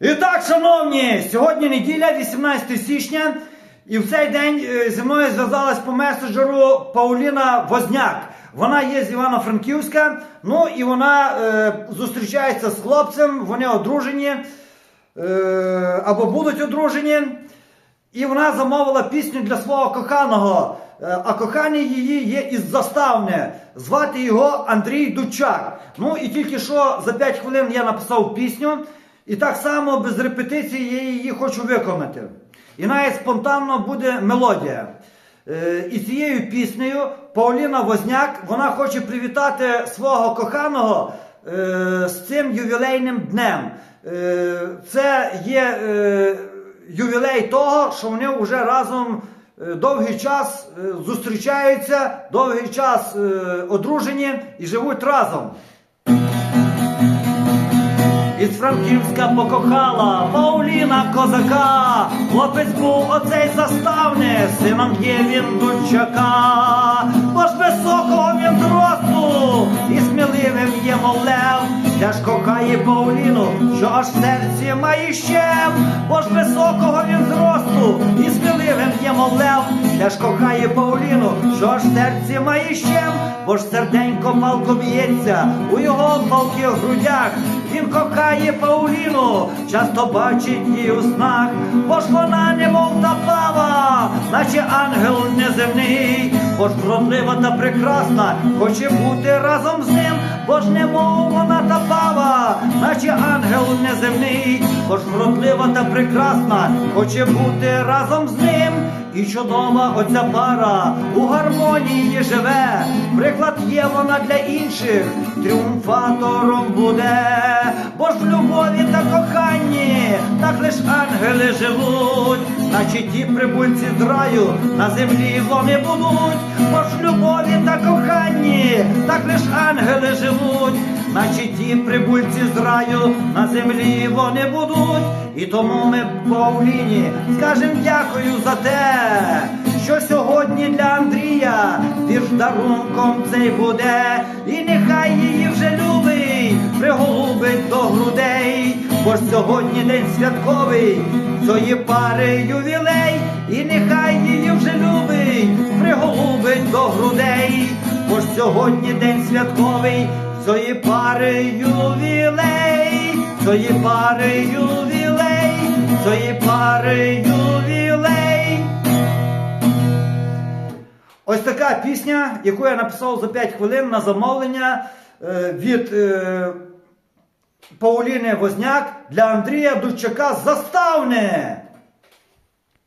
І так, шановні, сьогодні неділя, 18 січня, і в цей день е, зі мною зв'язалась по меседжеру Пауліна Возняк. Вона є з Івано-Франківська, ну і вона е, зустрічається з хлопцем, вони одружені е, або будуть одружені. І вона замовила пісню для свого коханого. Е, А кохання її є із заставне. Звати його Андрій Дучак. Ну і тільки що за 5 хвилин я написав пісню, і так само без репетиції я її хочу виконати. І навіть спонтанно буде мелодія. Е, І цією піснею Пауліна Возняк вона хоче привітати свого коханого е, з цим ювілейним днем. Е, Це є ювілей того, що вони вже разом довгий час зустрічаються, довгий час одружені і живуть разом. Із Франківська покохала Пауліна козака, хлопець був оцей заставне, сином є він дучака, бо ж високого він зросту, і сміливим є мов лев, теж кохає Пауліну, що аж в серці має щем, бо ж високого він зросту, і сміливим є мов лев, теж кохає Пауліну, що аж в серці має щем, бо ж серденько палко б'ється у його палких грудях. Він кохає Пауліну, часто бачить її у снах, бо ж вона немов та пава, наче ангел неземний, бо ж вродлива та прекрасна, хоче бути разом з ним, бо ж немов вона та пава, наче ангел неземний, ж вродлива та прекрасна, хоче бути разом з ним. І чудова оця пара у гармонії живе, приклад є вона для інших, тріумфатором буде, бо ж в любові та коханні так лиш ангели живуть, наче ті прибульці з раю на землі вони будуть, бо ж любові та коханні так лиш ангели живуть, наче ті прибульці з раю на землі вони будуть, і тому ми Павліні скажем дякую за те, що сьогодні для Андрія вірш дарунком цей буде, і нехай її вже любий приголубить до грудей, бо ж сьогодні день святковий, цієї пари ювілей, і нехай її вже любий приголубить до грудей, бо ж сьогодні день святковий, цієї пари ювілей, цієї пари ювілей, цієї пари ювілей. Ось така пісня, яку я написав за 5 хвилин на замовлення е, від е, Пауліни Возняк для Андрія Дучака Заставне.